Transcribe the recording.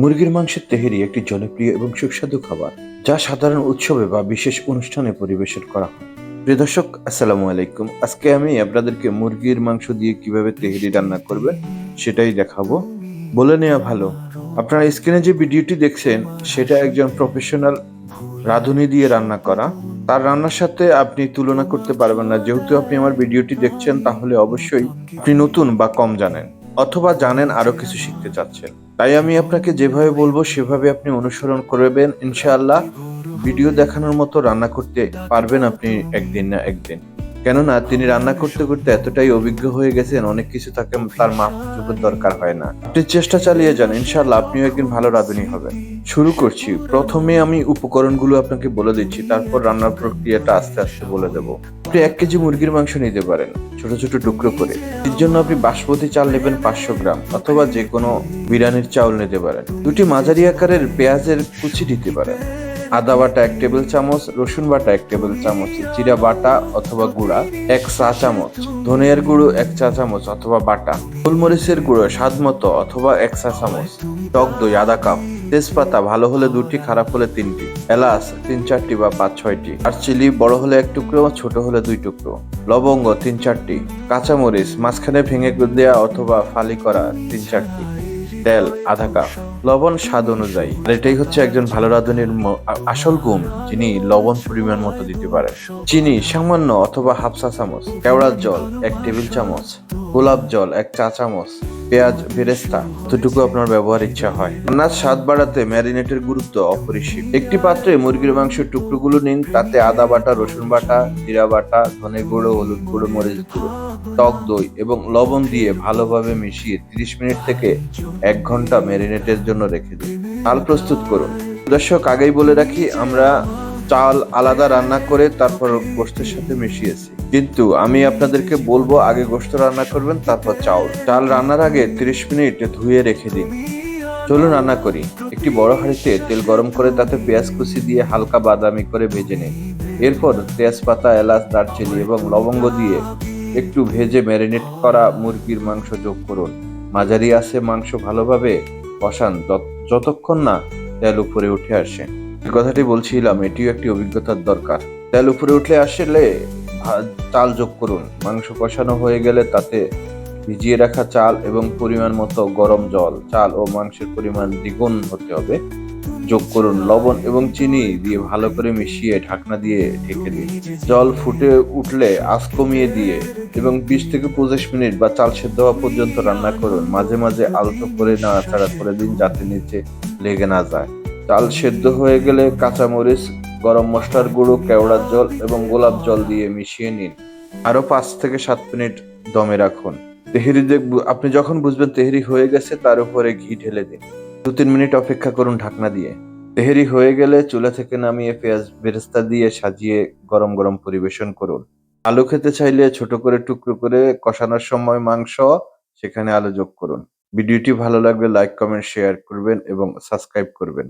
মুরগির মাংসের তেহেরি একটি জনপ্রিয় এবং সুস্বাদু খাবার, যা সাধারণ উৎসবে বা বিশেষ অনুষ্ঠানে পরিবেশন করা হয়। প্রিয় দর্শক, আসসালামু আলাইকুম। আজকে আমি আপনাদেরকে মুরগির মাংস দিয়ে কীভাবে তেহেরি রান্না করবেন, সেটাই দেখাবো। বলে নেওয়া ভালো, আপনারা স্ক্রিনে যে ভিডিওটি দেখছেন, সেটা একজন প্রফেশনাল রাঁধুনি দিয়ে রান্না করা। তার রান্নার সাথে আপনি তুলনা করতে পারবেন না। যেহেতু আপনি আমার ভিডিওটি দেখছেন, তাহলে অবশ্যই আপনি নতুন বা কম জানেন। অথবা জানেন আরও কিছু শিখতে চাচ্ছেন। তাই আমি আপনাকে যেভাবে বলব, সেভাবে আপনি অনুসরণ করবেন। ইনশাআল্লাহ, ভিডিও দেখানোর মতো রান্না করতে পারবেন আপনি একদিন না একদিন। কেননা তিনি রান্না করতে করতে এতটাই অভিজ্ঞ হয়ে গেছেন, অনেক কিছু তাকে তার মাপযোগের দরকার হয় না। আপনি চেষ্টা চালিয়ে যান, ইনশাআল্লাহ আপনিও একদিন ভালো রাঁধুনি হবেন। শুরু করছি। প্রথমে আমি উপকরণগুলো আপনাকে বলে দিচ্ছি, তারপর রান্নার প্রক্রিয়াটা আস্তে আস্তে বলে দেবো। আপনি এক কেজি মুরগির মাংস নিতে পারেন, ছোট ছোট টুকরো করে। এর জন্য আপনি বাসমতি চাল নেবেন পাঁচশো গ্রাম, অথবা যে কোনো বিরিয়ানির চাউল নিতে পারেন। দুটি মাঝারি আকারের পেঁয়াজের কুচি দিতে পারেন। আদা বাটা এক টেবিল চামচ, রসুন বাটা এক টেবিল চামচ, জিরা বাটা অথবা গুঁড়া এক চা চামচ, ধনিয়ার গুঁড়ো এক চা চামচ অথবা বাটা, গোলমরিচের গুঁড়ো স্বাদ মতো অথবা এক চা চামচ, টক দই আধা কাপ, তেজপাতা ভালো হলে দুটি, খারাপ হলে তিনটি, এলাচ তিন চারটি বা পাঁচ ছয়টি, আর চিলি বড় হলে এক টুকরো, ছোট হলে দুই টুকরো, লবঙ্গ তিন চারটি, কাঁচামরিচ মাঝখানে ভেঙে দেওয়া অথবা ফালি করা তিন চারটি তেল আধা কাপ। লবণ স্বাদ অনুযায়ী। আর এটাই হচ্ছে একজন ভালো রাঁধুনির আসল গুণ, যিনি লবণ পরিমাণ মতো দিতে পারেন। চিনি, সামান্য অথবা হাফ চা চামচ, কেওড়ার জল, এক টেবিল চামচ, গোলাপ জল, এক চা চামচ পেঁয়াজ বেরেস্তা যতটুকু আপনার ব্যবহার ইচ্ছা হয়। রান্নার স্বাদ বাড়াতে ম্যারিনেটের গুরুত্ব অপরিসীম। একটি পাত্রে মুরগির মাংসের টুকরোগুলো নিন, তাতে আদা বাটা, রসুন বাটা, জিরা বাটা, ধনে গুঁড়ো, হলুদ গুঁড়ো, মরিচ গুঁড়ো, টক দই এবং লবণ দিয়ে ভালোভাবে মিশিয়ে 30 মিনিট থেকে এক ঘণ্টা ম্যারিনেটের জন্য রেখে দিন। চাল প্রস্তুত করুন। দর্শক, আগেই বলে রাখি, আমরা চাল আলাদা রান্না করে তারপর গোস্তের সাথে মিশিয়েছি। কিন্তু আমি আপনাদেরকে বলব, আগে গোস্ত রান্না করবেন, তারপর চাউল। চাল রান্নার আগে 30 মিনিট ধুয়ে রেখে দিন। চলুন রান্না করি। একটি বড় হাঁড়িতে তেল গরম করে তাতে পেঁয়াজ কুচি দিয়ে হালকা বাদামি করে ভেজে নিন। এরপর তেজপাতা, এলাচ, দারচিনি এবং লবঙ্গ দিয়ে একটু ভেজে ম্যারিনেট করা মুরগির মাংস যোগ করুন। মাঝারি আছে মাংস ভালোভাবে কষান, যত- যতক্ষণ না তেল উপরে উঠে আসে। কথাটি বলছিলাম, এটিও একটি অভিজ্ঞতার দরকার। তেল উপরে উঠলে আসলে চাল যোগ করুন। মাংস কষানো হয়ে গেলে তাতে ভিজিয়ে রাখা চাল এবং পরিমাণ মতো গরম জল, চাল ও মাংসের পরিমাণ দ্বিগুণ হতে হবে। যোগ করুন লবণ এবং চিনি দিয়ে ভালো করে মিশিয়ে ঢাকনা দিয়ে ঢেকে দিন। জল ফুটে উঠলে আঁচ কমিয়ে দিয়ে এবং বিশ থেকে পঁচিশ মিনিট বা চাল সেদ্ধ হওয়া পর্যন্ত রান্না করুন। মাঝে মাঝে আলতো করে নাড়াচাড়া করে দিন যাতে নিচে লেগে না যায়। চাল সেদ্ধ হয়ে গেলে কাঁচামরিচ গরম মশলার গুঁড়ো, কেওড়ার জল এবং গোলাপ জল দিয়ে মিশিয়ে নিন। আরও পাঁচ থেকে সাত মিনিট দমে রাখুন। তেহেরি দেখব, আপনি যখন বুঝবেন তেহেরি হয়ে গেছে, তার উপরে ঘি ঢেলে দিন। দু তিন মিনিট অপেক্ষা করুন ঢাকনা দিয়ে। তেহেরি হয়ে গেলে চুলা থেকে নামিয়ে পেঁয়াজ বেরেস্তা দিয়ে সাজিয়ে গরম গরম পরিবেশন করুন। আলু খেতে চাইলে ছোট করে টুকরো করে কষানোর সময় মাংস সেখানে আলু যোগ করুন। ভিডিওটি ভালো লাগলে লাইক, কমেন্ট, শেয়ার করবেন এবং সাবস্ক্রাইব করবেন।